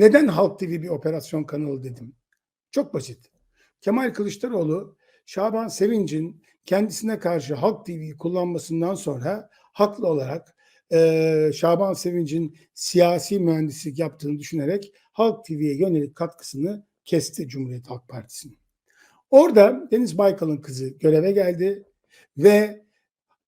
Neden Halk TV bir operasyon kanalı dedim? Çok basit. Kemal Kılıçdaroğlu Şaban Sevinç'in kendisine karşı Halk TV'yi kullanmasından sonra haklı olarak eee, Şaban Sevinç'in siyasi mühendislik yaptığını düşünerek Halk TV'ye yönelik katkısını kesti Cumhuriyet Halk Partisi'nin. Orada Deniz Baykal'ın kızı göreve geldi ve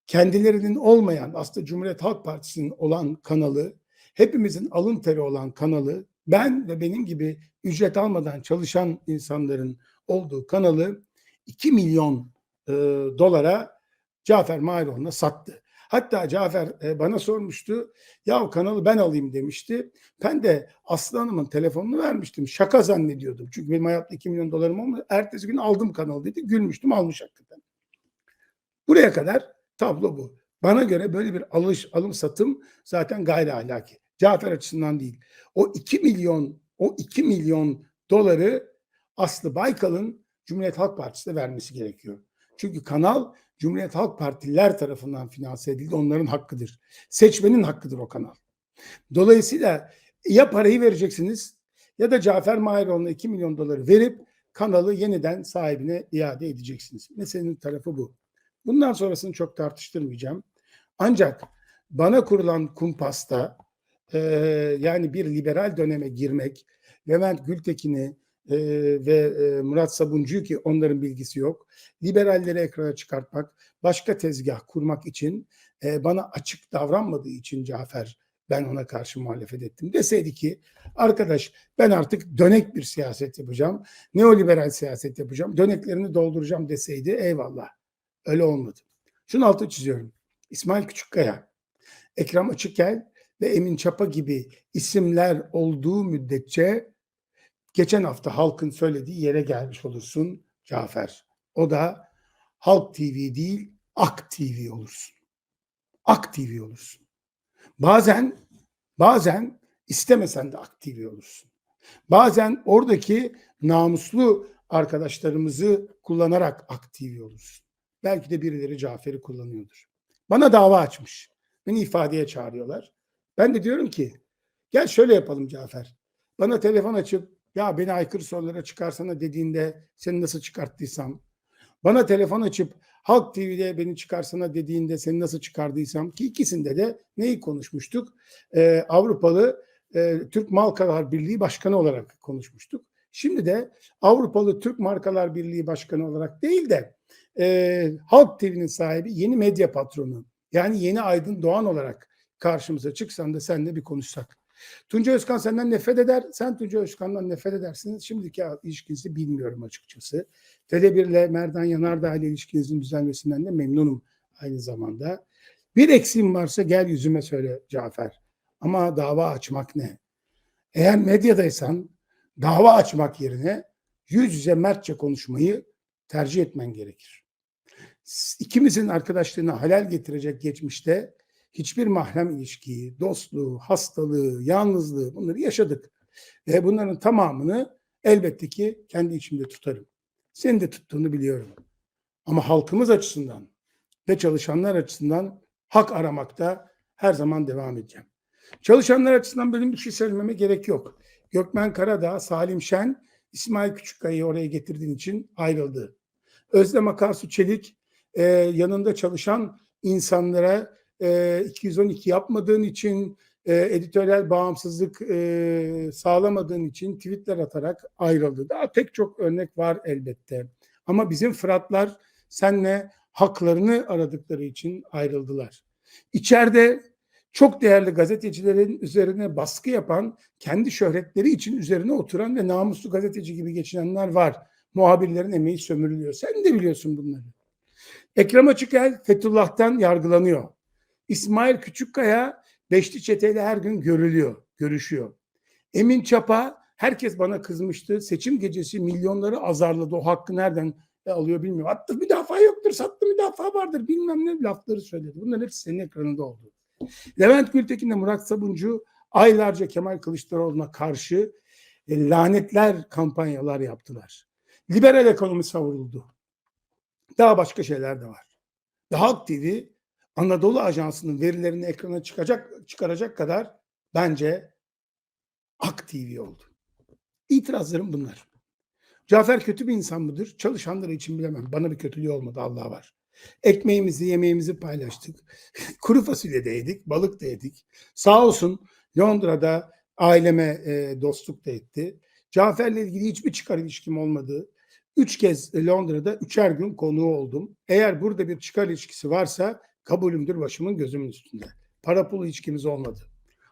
kendilerinin olmayan aslında Cumhuriyet Halk Partisi'nin olan kanalı, hepimizin alın teri olan kanalı, ben ve benim gibi ücret almadan çalışan insanların olduğu kanalı 2 milyon e, dolara Cafer Mahiroğlu'na sattı. Hatta Cafer e, bana sormuştu. Ya o kanalı ben alayım demişti. Ben de Aslı Hanım'ın telefonunu vermiştim. Şaka zannediyordum. Çünkü benim hayatta 2 milyon dolarım olmadı. Ertesi gün aldım kanalı dedi. Gülmüştüm almış hakikaten. Buraya kadar tablo bu. Bana göre böyle bir alış alım satım zaten gayri ahlaki. Cafer açısından değil. O 2 milyon o 2 milyon doları Aslı Baykal'ın Cumhuriyet Halk Partisi'ne vermesi gerekiyor. Çünkü kanal Cumhuriyet Halk Partililer tarafından finanse edildi. Onların hakkıdır. Seçmenin hakkıdır o kanal. Dolayısıyla ya parayı vereceksiniz ya da Cafer Mahiroğlu'na 2 milyon doları verip kanalı yeniden sahibine iade edeceksiniz. Meselenin tarafı bu. Bundan sonrasını çok tartıştırmayacağım. Ancak bana kurulan kumpasta e, yani bir liberal döneme girmek, Levent Gültekin'i e, ve e, Murat Sabuncu'yu ki onların bilgisi yok, liberalleri ekrana çıkartmak, başka tezgah kurmak için e, bana açık davranmadığı için Cafer ben ona karşı muhalefet ettim. Deseydi ki arkadaş ben artık dönek bir siyaset yapacağım, neoliberal siyaset yapacağım, döneklerini dolduracağım deseydi eyvallah. Öyle olmadı. Şunu altı çiziyorum. İsmail Küçükkaya, Ekrem Açıkel ve Emin Çapa gibi isimler olduğu müddetçe geçen hafta halkın söylediği yere gelmiş olursun Cafer. O da Halk TV değil Ak TV olursun. Ak TV olursun. Bazen bazen istemesen de Ak TV olursun. Bazen oradaki namuslu arkadaşlarımızı kullanarak Ak TV olursun. Belki de birileri Cafer'i kullanıyordur. Bana dava açmış. Beni ifadeye çağırıyorlar. Ben de diyorum ki gel şöyle yapalım Cafer. Bana telefon açıp ya beni aykırı sorulara çıkarsana dediğinde seni nasıl çıkarttıysam, bana telefon açıp Halk TV'de beni çıkarsana dediğinde seni nasıl çıkardıysam ki ikisinde de neyi konuşmuştuk? Ee, Avrupalı e, Türk Markalar Birliği Başkanı olarak konuşmuştuk. Şimdi de Avrupalı Türk Markalar Birliği Başkanı olarak değil de e, Halk TV'nin sahibi yeni medya patronu yani yeni Aydın Doğan olarak karşımıza çıksan da seninle bir konuşsak. Tunca Özkan senden nefret eder. Sen Tunca Özkan'dan nefret edersiniz. Şimdiki ilişkinizi bilmiyorum açıkçası. Tele1 ile Merdan Yanardağ ile ilişkinizin düzelmesinden de memnunum aynı zamanda. Bir eksiğim varsa gel yüzüme söyle Cafer. Ama dava açmak ne? Eğer medyadaysan dava açmak yerine yüz yüze mertçe konuşmayı tercih etmen gerekir. İkimizin arkadaşlığını halal getirecek geçmişte hiçbir mahrem ilişkiyi, dostluğu, hastalığı, yalnızlığı bunları yaşadık. Ve bunların tamamını elbette ki kendi içimde tutarım. Senin de tuttuğunu biliyorum. Ama halkımız açısından ve çalışanlar açısından hak aramakta her zaman devam edeceğim. Çalışanlar açısından benim bir şey söylememe gerek yok. Gökmen Karadağ, Salim Şen, İsmail Küçükkaya'yı oraya getirdiğin için ayrıldı. Özlem Akarsu Çelik yanında çalışan insanlara e, 212 yapmadığın için, e, editoryal bağımsızlık e, sağlamadığın için tweetler atarak ayrıldı. Daha pek çok örnek var elbette. Ama bizim Fıratlar senle haklarını aradıkları için ayrıldılar. İçeride çok değerli gazetecilerin üzerine baskı yapan, kendi şöhretleri için üzerine oturan ve namuslu gazeteci gibi geçinenler var. Muhabirlerin emeği sömürülüyor. Sen de biliyorsun bunları. Ekrem Açıkel Fethullah'tan yargılanıyor. İsmail Küçükkaya Beşli Çete'yle her gün görülüyor, görüşüyor. Emin Çapa herkes bana kızmıştı. Seçim gecesi milyonları azarladı. O hakkı nereden alıyor bilmiyorum. Attı müdafaa yoktur, sattı müdafaa vardır bilmem ne lafları söyledi. Bunların hepsi senin ekranında oldu. Levent Gültekin ile Murat Sabuncu aylarca Kemal Kılıçdaroğlu'na karşı e, lanetler kampanyalar yaptılar. Liberal ekonomi savuruldu. Daha başka şeyler de var. Ve Halk TV Anadolu Ajansı'nın verilerini ekrana çıkacak çıkaracak kadar bence Ak TV oldu. İtirazlarım bunlar. Cafer kötü bir insan mıdır? Çalışanları için bilemem. Bana bir kötülüğü olmadı Allah var. Ekmeğimizi, yemeğimizi paylaştık. Kuru fasulye de yedik, balık da yedik. Sağ olsun Londra'da aileme e, dostluk da etti. Cafer'le ilgili hiçbir çıkar ilişkim olmadı. Üç kez Londra'da üçer gün konuğu oldum. Eğer burada bir çıkar ilişkisi varsa kabulümdür başımın gözümün üstünde. Para pul ilişkimiz olmadı.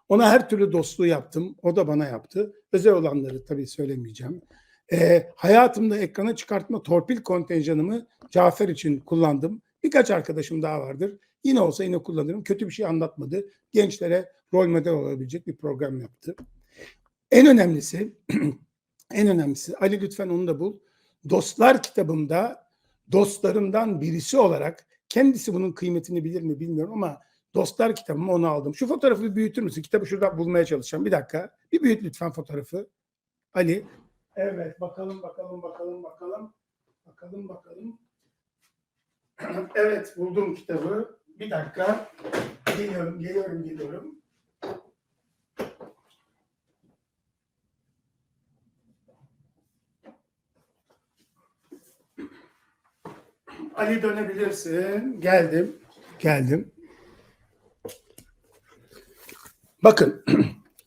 Ona her türlü dostluğu yaptım. O da bana yaptı. Özel olanları tabii söylemeyeceğim. E, hayatımda ekrana çıkartma torpil kontenjanımı Cafer için kullandım. Birkaç arkadaşım daha vardır. Yine olsa yine kullanırım. Kötü bir şey anlatmadı. Gençlere rol model olabilecek bir program yaptı. En önemlisi, en önemlisi Ali lütfen onu da bul. Dostlar kitabımda dostlarımdan birisi olarak kendisi bunun kıymetini bilir mi bilmiyorum ama Dostlar kitabımı onu aldım. Şu fotoğrafı bir büyütür müsün? Kitabı şurada bulmaya çalışacağım. Bir dakika. Bir büyüt lütfen fotoğrafı. Ali. Evet bakalım bakalım bakalım bakalım. Bakalım bakalım. evet buldum kitabı. Bir dakika. Geliyorum geliyorum geliyorum. Ali dönebilirsin. Geldim. Geldim. Bakın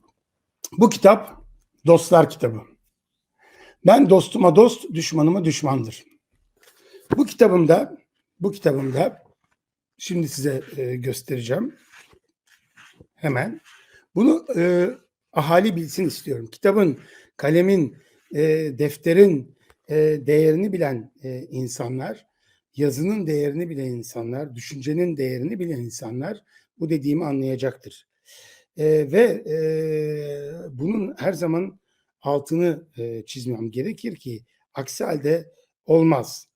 bu kitap dostlar kitabı. Ben dostuma dost, düşmanıma düşmandır. Bu kitabımda bu kitabımda şimdi size e, göstereceğim. Hemen. Bunu e, ahali bilsin istiyorum. Kitabın, kalemin, e, defterin e, değerini bilen e, insanlar, yazının değerini bilen insanlar, düşüncenin değerini bilen insanlar bu dediğimi anlayacaktır. E, ve e, bunun her zaman altını e, çizmem gerekir ki aksi halde olmaz.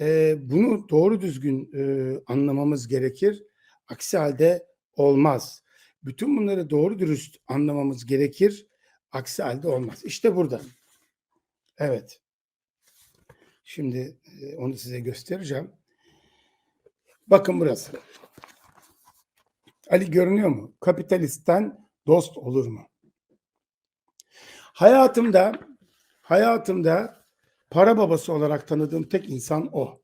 E, bunu doğru düzgün e, anlamamız gerekir. Aksi halde olmaz. Bütün bunları doğru dürüst anlamamız gerekir. Aksi halde olmaz. İşte burada. Evet. Şimdi e, onu size göstereceğim. Bakın burası. Ali görünüyor mu? Kapitalistten dost olur mu? Hayatımda hayatımda para babası olarak tanıdığım tek insan o.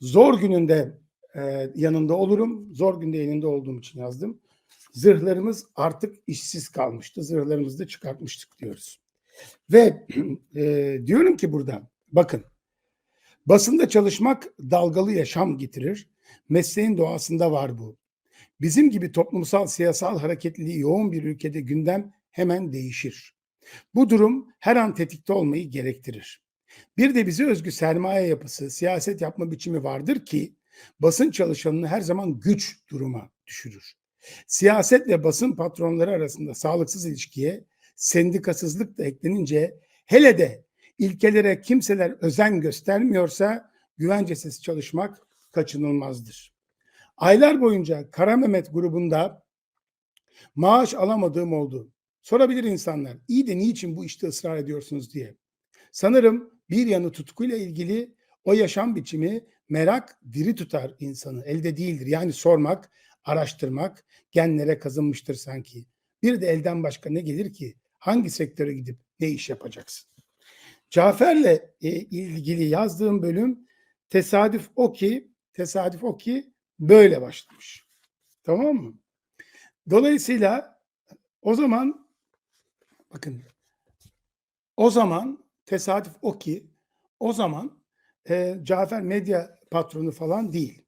Zor gününde e, yanında olurum. Zor günde yanında olduğum için yazdım. Zırhlarımız artık işsiz kalmıştı. Zırhlarımızı da çıkartmıştık diyoruz. Ve e, diyorum ki burada bakın basında çalışmak dalgalı yaşam getirir. Mesleğin doğasında var bu. Bizim gibi toplumsal siyasal hareketliliği yoğun bir ülkede gündem hemen değişir. Bu durum her an tetikte olmayı gerektirir. Bir de bize özgü sermaye yapısı, siyaset yapma biçimi vardır ki basın çalışanını her zaman güç duruma düşürür. Siyaset ve basın patronları arasında sağlıksız ilişkiye sendikasızlık da eklenince hele de ilkelere kimseler özen göstermiyorsa güvencesiz çalışmak kaçınılmazdır. Aylar boyunca Kara Mehmet grubunda maaş alamadığım oldu. Sorabilir insanlar. İyi de niçin bu işte ısrar ediyorsunuz diye. Sanırım bir yanı tutkuyla ilgili o yaşam biçimi merak diri tutar insanı. Elde değildir. Yani sormak, araştırmak genlere kazınmıştır sanki. Bir de elden başka ne gelir ki? Hangi sektöre gidip ne iş yapacaksın? Cafer'le e, ilgili yazdığım bölüm tesadüf o ki tesadüf o ki böyle başlamış. Tamam mı? Dolayısıyla o zaman bakın o zaman tesadüf o ki o zaman e, Cafer medya patronu falan değil.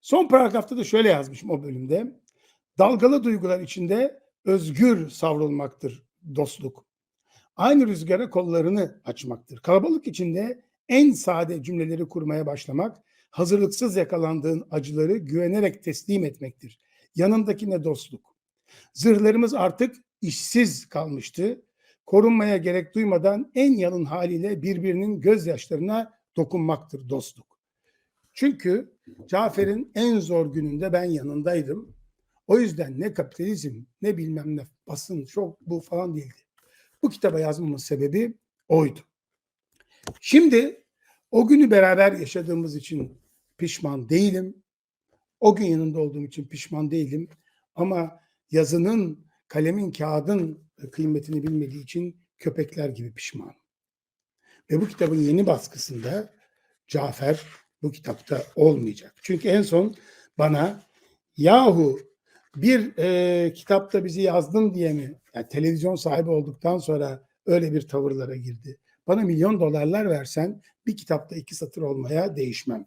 Son paragrafta da şöyle yazmışım o bölümde. Dalgalı duygular içinde özgür savrulmaktır dostluk. Aynı rüzgara kollarını açmaktır. Kalabalık içinde en sade cümleleri kurmaya başlamak hazırlıksız yakalandığın acıları güvenerek teslim etmektir. Yanındakine dostluk. Zırhlarımız artık işsiz kalmıştı. Korunmaya gerek duymadan en yalın haliyle birbirinin gözyaşlarına dokunmaktır dostluk. Çünkü Cafer'in en zor gününde ben yanındaydım. O yüzden ne kapitalizm ne bilmem ne basın çok bu falan değildi. Bu kitaba yazmamın sebebi oydu. Şimdi o günü beraber yaşadığımız için pişman değilim. O gün yanında olduğum için pişman değilim. Ama yazının, kalemin, kağıdın kıymetini bilmediği için köpekler gibi pişman. Ve bu kitabın yeni baskısında Cafer bu kitapta olmayacak. Çünkü en son bana yahu bir e, kitapta bizi yazdın diye mi yani televizyon sahibi olduktan sonra öyle bir tavırlara girdi. Bana milyon dolarlar versen bir kitapta iki satır olmaya değişmem.